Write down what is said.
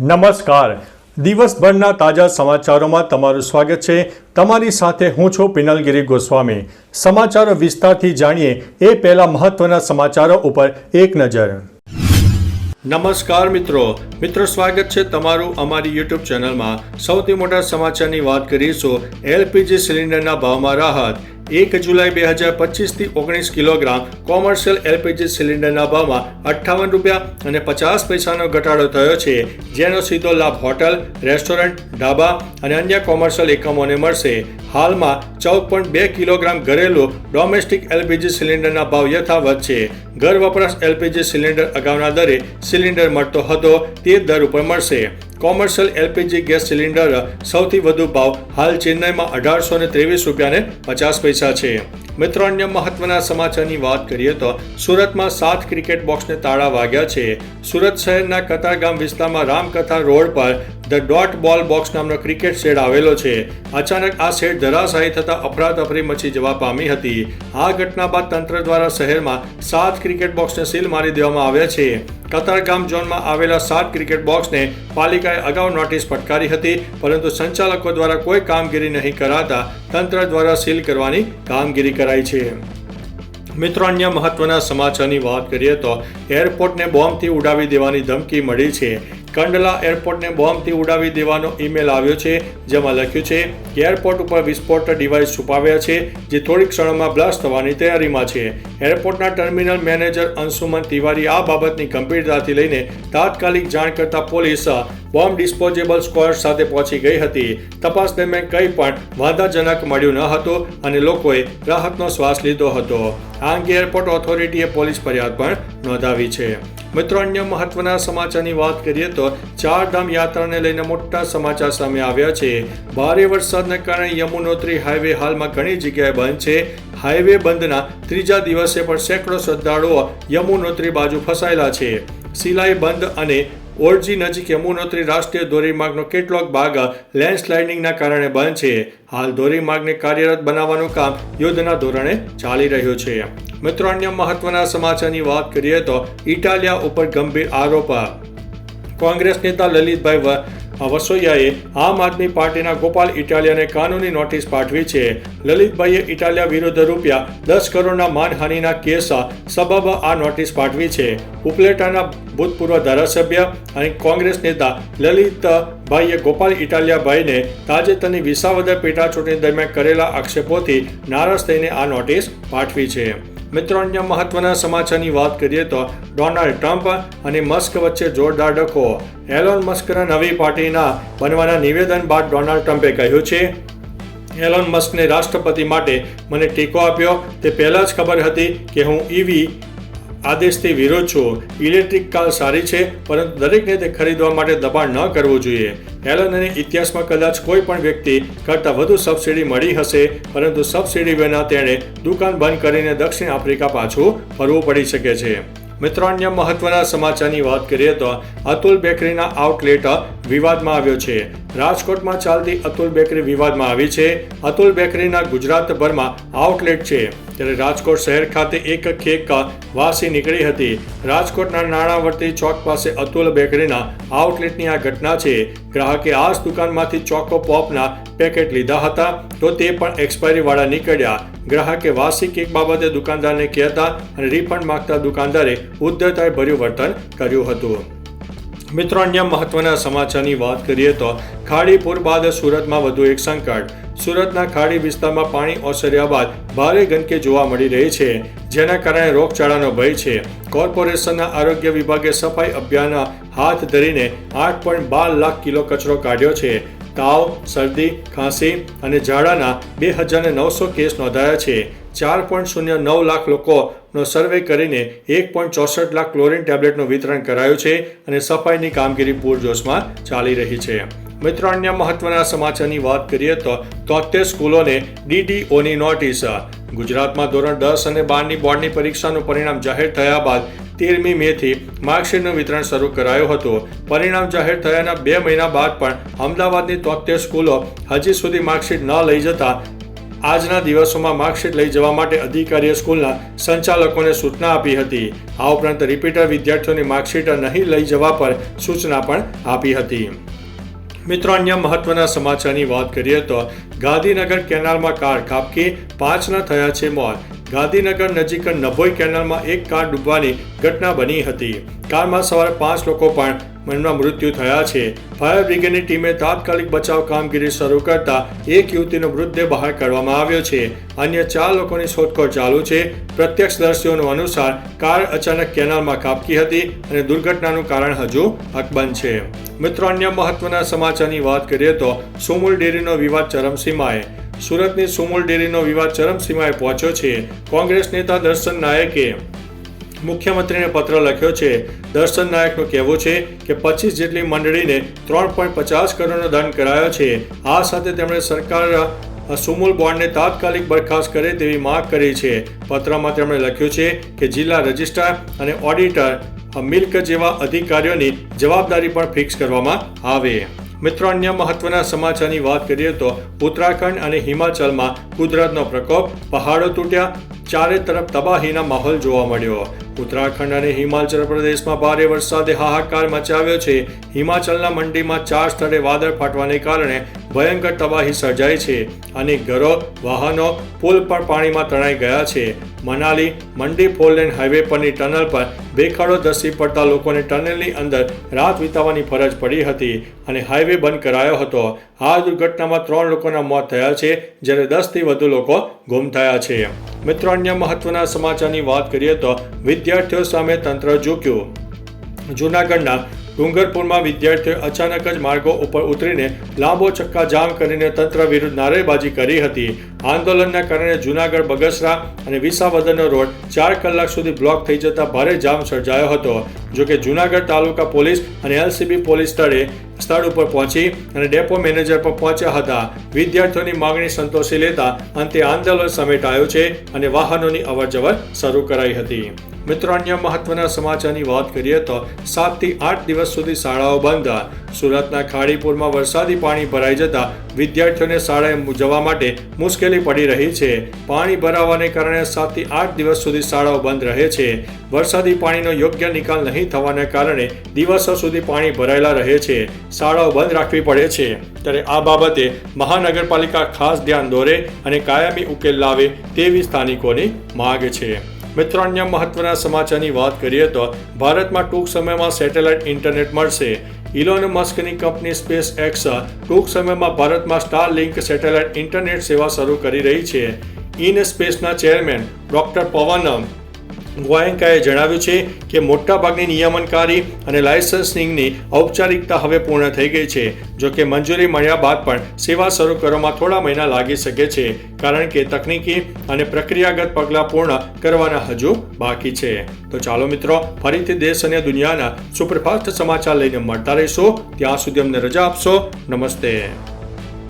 નમસ્કાર. દિવસભરના તાજા સમાચારોમાં તમારું સ્વાગત છે. તમારી સાથે હું છું પિનલગીરી ગોસ્વામી. સમાચારો વિસ્તારથી જાણીએ એ પહેલા મહત્વના સમાચારો ઉપર એક નજર. નમસ્કાર મિત્રો. મિત્રો, સ્વાગત છે તમારું અમારી યુટ્યુબ ચેનલમાં. સૌથી મોટા સમાચારની વાત કરીશું. એલપીજી સિલિન્ડરના ભાવમાં રાહત. એક જુલાઈ બે હજાર પચીસથી ઓગણીસ કિલોગ્રામ કોમર્શિયલ એલપીજી સિલિન્ડરના ભાવમાં અઠ્ઠાવન રૂપિયા અને પચાસ પૈસાનો ઘટાડો થયો છે, જેનો સીધો લાભ હોટલ, રેસ્ટોરન્ટ, ઢાબા અને અન્ય કોમર્શિયલ એકમોને મળશે. હાલમાં ચૌદ પોઈન્ટ બે કિલોગ્રામ ઘરેલું ડોમેસ્ટિક એલપીજી સિલિન્ડરના ભાવ યથાવત છે. ઘર વપરાશ એલપીજી સિલિન્ડર અગાઉના દરે સિલિન્ડર મળતો હતો, તે દર ઉપર મળશે. કોમર્શિયલ એલપીજી ગેસ સિલિન્ડર સૌથી વધુ ભાવ હાલ ચેન્નઈમાં અઢારસો ને ત્રેવીસ રૂપિયાને પચાસ પૈસા છે. મિત્રો, અન્ય મહત્વના સમાચારની વાત કરીએ તો સુરતમાં સાત ક્રિકેટ બોક્સને તાળા વાગ્યા છે. સુરત શહેરના કતારગામ વિસ્તારમાં રામકથા રોડ પર ધ ડોટ બોલ બોક્સ નામનો ક્રિકેટ શેડ આવેલો છે. અચાનક આ શેડ ધરાશાયી થતા અફરાતફરી મચી જવા પામી હતી. આ ઘટના બાદ તંત્ર દ્વારા શહેરમાં સાત ક્રિકેટ બોક્સને સીલ મારી દેવામાં આવ્યા છે. કતારગામ ઝોનમાં આવેલા સાત ક્રિકેટ બોક્સને પાલિકાએ અગાઉ નોટિસ ફટકારી હતી, પરંતુ સંચાલકો દ્વારા કોઈ કામગીરી નહીં કરાતા તંત્ર દ્વારા સીલ કરવાની કામગીરી કરાઈ છે. મિત્રો, અન્ય મહત્વના સમાચારની વાત કરીએ તો એરપોર્ટને બોમ્બથી ઉડાવી દેવાની ધમકી મળી છે. કંડલા એરપોર્ટને બોમ્બથી ઉડાવી દેવાનો ઈમેલ આવ્યો છે, જેમાં લખ્યું છે કે એરપોર્ટ ઉપર વિસ્ફોટ ડિવાઇસ છુપાવ્યા છે, જે થોડી ક્ષણોમાં બ્લાસ્ટ થવાની તૈયારીમાં છે. એરપોર્ટના ટર્મિનલ મેનેજર અંશુમન તિવારી આ બાબતની ગંભીરતાથી લઈને તાત્કાલિક જાણ કરતા પોલીસ બોમ્બ ડિસ્પોઝેબલ સ્ક્વોડ સાથે પહોંચી ગઈ હતી. તપાસ દરમિયાન કંઈ પણ વાંધાજનક મળ્યું ન હતું અને લોકોએ રાહતનો શ્વાસ લીધો હતો. આ અંગે એરપોર્ટ ઓથોરિટીએ પોલીસ ફરિયાદ પણ નોંધાવી છે. મિત્રો, અન્ય મહત્વના સમાચારની વાત કરીએ તો ચારધામ યાત્રાને લઈને મોટા સમાચાર સામે આવ્યા છે. ભારે વરસાદને કારણે યમુનોત્રી હાઈવે હાલમાં ઘણી જગ્યાએ બંધ છે. હાઈવે બંધના ત્રીજા દિવસે પણ સેંકડો શ્રદ્ધાળુઓ યમુનોત્રી બાજુ ફસાયેલા છે. સિલાઈ બંધ અને ઓરજી નજીક યમુનોત્રી રાષ્ટ્રીય ધોરીમાર્ગનો કેટલોક ભાગ લેન્ડસ્લાઇડિંગના કારણે બંધ છે. હાલ ધોરીમાર્ગને કાર્યરત બનાવવાનું કામ યુદ્ધના ધોરણે ચાલી રહ્યું છે. મિત્રો, અન્ય મહત્વના સમાચારની વાત કરીએ તો ઇટાલિયા ઉપર ગંભીર આરોપ. કોંગ્રેસ નેતા લલિતભાઈ વસોયાએ આમ આદમી પાર્ટીના ગોપાલ ઇટાલિયાને કાનૂની નોટિસ પાઠવી છે. લલિતભાઈએ ઇટાલિયા વિરુદ્ધ રૂપિયા દસ કરોડના માનહાનિના કેસ સબબ આ નોટિસ પાઠવી છે. ઉપલેટાના ભૂતપૂર્વ ધારાસભ્ય અને કોંગ્રેસ નેતા લલિતભાઈએ ગોપાલ ઇટાલિયાભાઈને તાજેતરની વિસાવદર પેટા ચૂંટણી દરમિયાન કરેલા આક્ષેપોથી નારાજ થઈને આ નોટિસ પાઠવી છે. મિત્રો, અન્ય મહત્વના સમાચારની વાત કરીએ તો ડોનાલ્ડ ટ્રમ્પ અને મસ્ક વચ્ચે જોરદાર ડખો. એલોન મસ્કના નવી પાર્ટીના બનવાના નિવેદન બાદ ડોનાલ્ડ ટ્રમ્પે કહ્યું છે, એલોન મસ્કને રાષ્ટ્રપતિ માટે મને ટેકો આપ્યો. તે પહેલાં જ ખબર હતી કે હું ઈવી આદેશથી વિરોધ છું. ઇલેક્ટ્રિક કાર સારી છે, પરંતુ દરેકને તે ખરીદવા માટે દબાણ ન કરવું જોઈએ. એલનને ઇતિહાસમાં કદાચ કોઈ પણ વ્યક્તિ કરતાં વધુ સબસિડી મળી હશે, પરંતુ સબસિડી વિના તેણે દુકાન બંધ કરીને દક્ષિણ આફ્રિકા પાછું ફરવું પડી શકે છે. મિત્રો, અન્ય મહત્વના સમાચારની વાત કરીએ તો અતુલ બેકરીના આઉટલેટ વિવાદમાં આવ્યો છે. રાજકોટમાં ચાલતી અતુલ બેકરી વિવાદમાં આવી છે. અતુલ બેકરીના ગુજરાતભરમાં આઉટલેટ છે. ત્યારે રાજકોટ શહેર ખાતે એક કેક વાસી નીકળી હતી. રાજકોટના નાણાવર્તી ચોક પાસે અતુલ બેકરીના આઉટલેટની આ ઘટના છે. ગ્રાહકે આ જ દુકાનમાંથી ચોકો પોપના પેકેટ લીધા હતા. તો તે પણ એક્સપાયરીવાળા નીકળ્યા. ગ્રાહકે વાસી કેક બાબતે દુકાનદારને કહેતા અને રિફંડ માંગતા દુકાનદારે ઉદ્ધતાએ ભર્યું વર્તન કર્યું હતું. મિત્રો, અન્ય મહત્વના સમાચારની વાત કરીએ તો ખાડીપુર બાદ સુરતમાં વધુ એક સંકટ. સુરતના ખાડી વિસ્તારમાં પાણી ઓસર્યા બાદ ભારે ગંદકી જોવા મળી રહી છે, જેના કારણે રોગચાળાનો ભય છે. કોર્પોરેશનના આરોગ્ય વિભાગે સફાઈ અભિયાન હાથ ધરીને આઠ પોઈન્ટ બાર લાખ કિલો કચરો કાઢ્યો છે. તાવ, શરદી, ખાંસી અને ઝાડાના બે હજાર નવસો કેસ નોંધાયા છે. ચાર પોઈન્ટ શૂન્ય નવ લાખ લોકોનો સર્વે કરીને એક પોઈન્ટ ચોસઠ લાખ ક્લોરિન ટેબ્લેટનું વિતરણ કરાયું છે અને સફાઈની કામગીરી પૂરજોશમાં ચાલી રહી છે. મિત્રો, અન્ય મહત્વના સમાચારની વાત કરીએ તો તોતેર સ્કૂલોને ડીડીઓની નોટિસ. ગુજરાતમાં ધોરણ દસ અને બારની બોર્ડની પરીક્ષાનું પરિણામ જાહેર થયા બાદ તેરમી મેથી માર્કશીટનું વિતરણ શરૂ કરાયું હતું. પરિણામ જાહેર થયાના બે મહિના બાદ પણ અમદાવાદની તોતેર સ્કૂલો હજી સુધી માર્કશીટ ન લઈ જતા આજના દિવસોમાં માર્કશીટ લઈ જવા માટે અધિકારીએ સ્કૂલના સંચાલકોને સૂચના આપી હતી. આ ઉપરાંત રિપીટર વિદ્યાર્થીઓની માર્કશીટ નહીં લઈ જવા પર સૂચના પણ આપી હતી. મિત્રો, અન્ય મહત્વના સમાચારની વાત કરીએ તો ગાંધીનગર કેનાલમાં કાર કાપકી પાંચના થયા છે મોત. ગાંધીનગર નજીક નભોઈ કેનાલમાં એક કાર ડૂબવાની ઘટના બની હતી. કારમાં સવારે પાંચ લોકો પણ મનમાં મૃત્યુ થયા છે. ફાયર બ્રિગેડની ટીમે તાત્કાલિક બચાવ કામગીરી શરૂ કરતા એક યુવતીનો મૃતદેહ બહાર કાઢવામાં આવ્યો છે. અન્ય ચાર લોકોની શોધખોળ ચાલુ છે. પ્રત્યક્ષદર્શીઓનો અનુસાર કાર અચાનક કેનાલમાં કાપકી હતી અને દુર્ઘટનાનું કારણ હજુ અકબંધ છે. મિત્રો, અન્ય મહત્વના સમાચારની વાત કરીએ તો સુમુલ ડેરીનો વિવાદ ચરમસીમાએ સુરતની સુમુલ ડેરીનો વિવાદ ચરમસીમાએ પહોંચ્યો છે. કોંગ્રેસ નેતા દર્શન નાયકે મુખ્યમંત્રીને પત્ર લખ્યો છે. દર્શન નાયકનું કહેવું છે કે પચીસ જેટલી મંડળીને ત્રણ પોઈન્ટ પચાસ કરોડનો દંડ કરાયો છે. આ સાથે તેમણે સરકાર સુમુલ બોર્ડને તાત્કાલિક બરખાસ્ત કરે તેવી માંગ કરી છે. પત્રમાં તેમણે લખ્યું છે કે જિલ્લા રજિસ્ટ્રાર અને ઓડિટર મિલ્ક જેવા અધિકારીઓની જવાબદારી પણ ફિક્સ કરવામાં આવે. મિત્રો, અન્ય મહત્વના સમાચારની વાત કરીએ તો ઉત્તરાખંડ અને હિમાચલમાં કુદરતનો પ્રકોપ, પહાડો તૂટ્યા, ચારે તરફ તબાહીના માહોલ જોવા મળ્યો. ઉત્તરાખંડ અને હિમાચલ પ્રદેશમાં ભારે વરસાદે હાહાકાર મચાવ્યો છે. હિમાચલના મંડીમાં ચાર સ્થળે વાદળ ફાટવાને કારણે ભયંકર તબાહી સર્જાઈ છે અનેક ઘરો, વાહનો, પુલ પર પાણીમાં તણાઈ ગયા છે. મનાલી મંડી ફોરલેન હાઈવે પરની ટનલ પર બેખાડો ધસી પડતા લોકોને ટનલની અંદર રાત વિતાવવાની ફરજ પડી હતી અને હાઈવે બંધ કરાયો હતો. આ દુર્ઘટનામાં ત્રણ લોકોના મોત થયા છે, જ્યારે દસથી વધુ લોકો ગુમ થયા છે. મિત્રો, અન્ય મહત્વના સમાચારની વાત કરીએ તો વિદ્યાર્થીઓ સામે તંત્ર ઝૂક્યું. જૂનાગઢના ડુંગરપુરમાં વિદ્યાર્થીઓએ અચાનક જ માર્ગો ઉપર ઉતરીને લાંબો ચક્કા જામ કરીને તંત્ર વિરુદ્ધ નારેબાજી કરી હતી. આંદોલનના કારણે જૂનાગઢ, બગસરા અને વિસાવદરનો રોડ ચાર કલાક સુધી બ્લોક થઈ જતા ભારે જામ સર્જાયો હતો. જોકે જૂનાગઢ તાલુકા પોલીસ અને એલસીબી પોલીસ સ્થળે સ્થળ ઉપર પહોંચી અને ડેપો મેનેજર પણ પહોંચ્યા હતા. વિદ્યાર્થીઓની માંગણી સંતોષી લેતા અંતે આંદોલન સમેટાયું છે અને વાહનોની અવરજવર શરૂ કરાઈ હતી. મિત્રો, અન્ય મહત્વના સમાચારની વાત કરીએ તો સાતથી આઠ દિવસ સુધી શાળાઓ બંધ. સુરતના ખાડીપુરમાં વરસાદી પાણી ભરાઈ જતા વિદ્યાર્થીઓને શાળાએ જવા માટે મુશ્કેલી પડી રહી છે. પાણી ભરાવાને કારણે સાતથી આઠ દિવસ સુધી શાળાઓ બંધ રહે છે. વરસાદી પાણીનો યોગ્ય નિકાલ નહીં થવાને કારણે દિવસો સુધી પાણી ભરાયેલા રહે છે. શાળાઓ બંધ રાખવી પડે છે. ત્યારે આ બાબતે મહાનગરપાલિકા ખાસ ધ્યાન દોરે અને કાયમી ઉકેલ લાવે તેવી સ્થાનિકોની માગ છે. મિત્રો, અન્ય મહત્વના સમાચારની વાત કરીએ તો ભારતમાં ટૂંક સમયમાં સેટેલાઇટ ઇન્ટરનેટ મળશે. ઇલોન મસ્કની કંપની સ્પેસ એક્સ ટૂંક સમયમાં ભારતમાં સ્ટાર લિંક સેટેલાઇટ ઇન્ટરનેટ સેવા શરૂ કરી રહી છે. ઇન સ્પેસના ચેરમેન ડોક્ટર પવન ગોયંકાએ જણાવ્યું છે કે મોટાભાગની નિયમનકારી અને લાયસન્સિંગની ઔપચારિકતા હવે પૂર્ણ થઈ ગઈ છે. જો કે મંજૂરી મળ્યા બાદ પણ સેવા શરૂ કરવામાં થોડા મહિના લાગી શકે છે, કારણ કે તકનીકી અને પ્રક્રિયાગત પગલાં પૂર્ણ કરવાના હજુ બાકી છે. તો ચાલો મિત્રો, ફરીથી દેશ અને દુનિયાના સુપરફાસ્ટ સમાચાર લઈને મળતા રહીશું. ત્યાં સુધી અમને રજા આપશો. નમસ્તે.